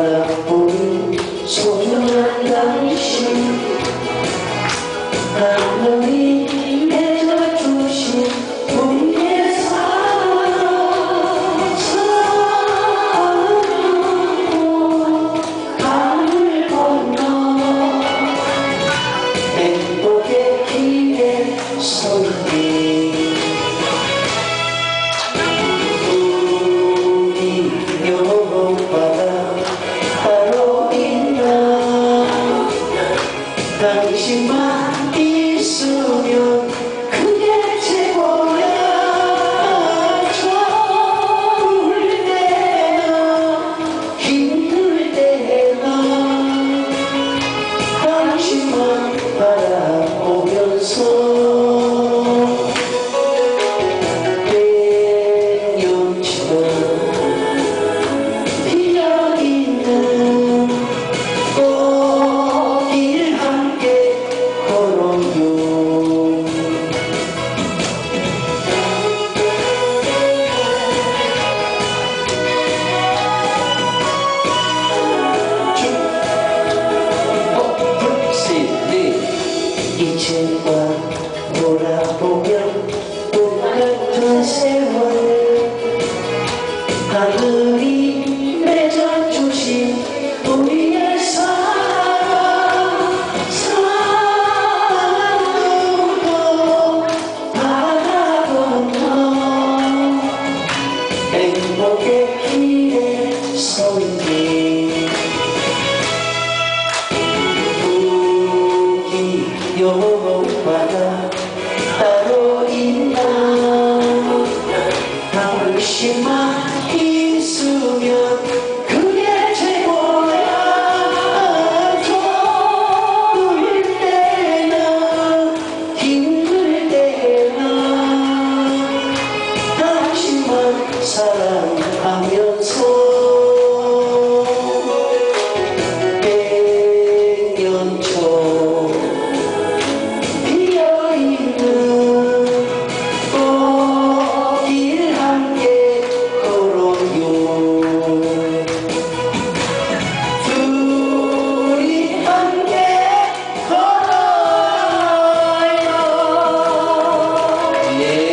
바라보는 소중한 당신 하늘이 soul. 바라보면 또 같은 세월 하늘이